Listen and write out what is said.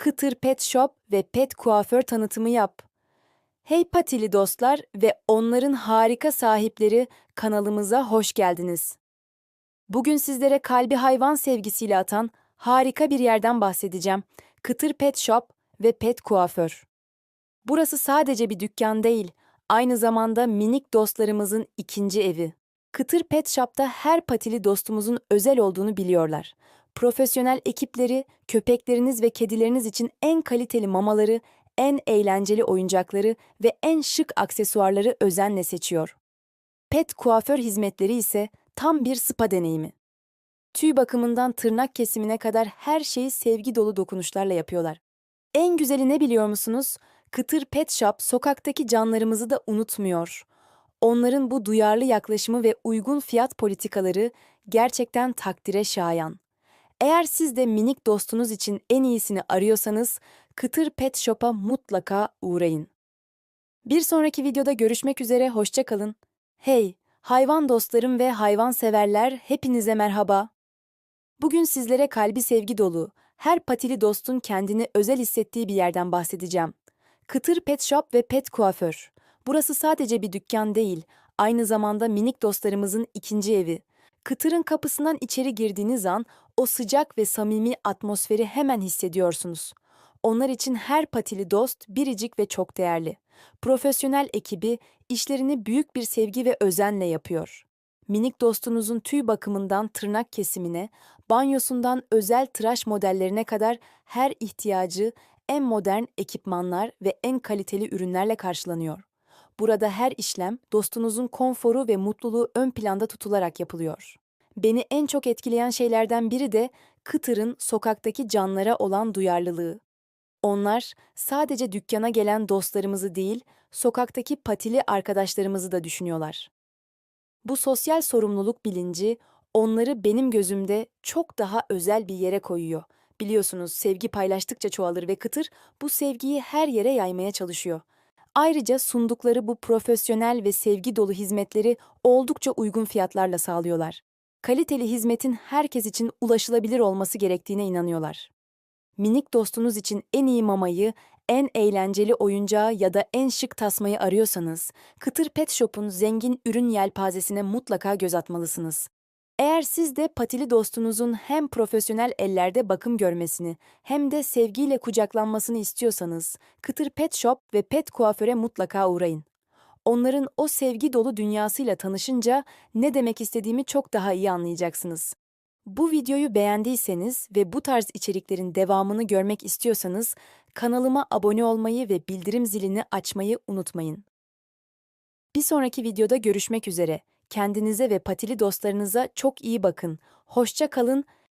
Kıtır Pet Shop ve Pet Kuaför tanıtımı yap. Hey patili dostlar ve onların harika sahipleri kanalımıza hoş geldiniz. Bugün sizlere kalbi hayvan sevgisiyle atan harika bir yerden bahsedeceğim. Kıtır Pet Shop ve Pet Kuaför. Burası sadece bir dükkan değil, aynı zamanda minik dostlarımızın ikinci evi. Kıtır Pet Shop'ta her patili dostumuzun özel olduğunu biliyorlar. Profesyonel ekipleri, köpekleriniz ve kedileriniz için en kaliteli mamaları, en eğlenceli oyuncakları ve en şık aksesuarları özenle seçiyor. Pet kuaför hizmetleri ise tam bir spa deneyimi. Tüy bakımından tırnak kesimine kadar her şeyi sevgi dolu dokunuşlarla yapıyorlar. En güzeli ne biliyor musunuz? Kıtır Pet Shop sokaktaki canlarımızı da unutmuyor. Onların bu duyarlı yaklaşımı ve uygun fiyat politikaları gerçekten takdire şayan. Eğer siz de minik dostunuz için en iyisini arıyorsanız Kıtır Pet Shop'a mutlaka uğrayın. Bir sonraki videoda görüşmek üzere, hoşça kalın. Hey, hayvan dostlarım ve hayvan severler, hepinize merhaba. Bugün sizlere kalbi sevgi dolu, her patili dostun kendini özel hissettiği bir yerden bahsedeceğim. Kıtır Pet Shop ve Pet Kuaför. Burası sadece bir dükkan değil, aynı zamanda minik dostlarımızın ikinci evi. Kıtırın kapısından içeri girdiğiniz an o sıcak ve samimi atmosferi hemen hissediyorsunuz. Onlar için her patili dost biricik ve çok değerli. Profesyonel ekibi işlerini büyük bir sevgi ve özenle yapıyor. Minik dostunuzun tüy bakımından tırnak kesimine, banyosundan özel tıraş modellerine kadar her ihtiyacı en modern ekipmanlar ve en kaliteli ürünlerle karşılanıyor. Burada her işlem dostunuzun konforu ve mutluluğu ön planda tutularak yapılıyor. Beni en çok etkileyen şeylerden biri de Kıtır'ın sokaktaki canlara olan duyarlılığı. Onlar sadece dükkana gelen dostlarımızı değil, sokaktaki patili arkadaşlarımızı da düşünüyorlar. Bu sosyal sorumluluk bilinci onları benim gözümde çok daha özel bir yere koyuyor. Biliyorsunuz sevgi paylaştıkça çoğalır ve Kıtır bu sevgiyi her yere yaymaya çalışıyor. Ayrıca sundukları bu profesyonel ve sevgi dolu hizmetleri oldukça uygun fiyatlarla sağlıyorlar. Kaliteli hizmetin herkes için ulaşılabilir olması gerektiğine inanıyorlar. Minik dostunuz için en iyi mamayı, en eğlenceli oyuncağı ya da en şık tasmayı arıyorsanız, Kıtır Pet Shop'un zengin ürün yelpazesine mutlaka göz atmalısınız. Eğer siz de patili dostunuzun hem profesyonel ellerde bakım görmesini hem de sevgiyle kucaklanmasını istiyorsanız, Kıtır Pet Shop ve Pet Kuaför'e mutlaka uğrayın. Onların o sevgi dolu dünyasıyla tanışınca ne demek istediğimi çok daha iyi anlayacaksınız. Bu videoyu beğendiyseniz ve bu tarz içeriklerin devamını görmek istiyorsanız kanalıma abone olmayı ve bildirim zilini açmayı unutmayın. Bir sonraki videoda görüşmek üzere. Kendinize ve patili dostlarınıza çok iyi bakın. Hoşça kalın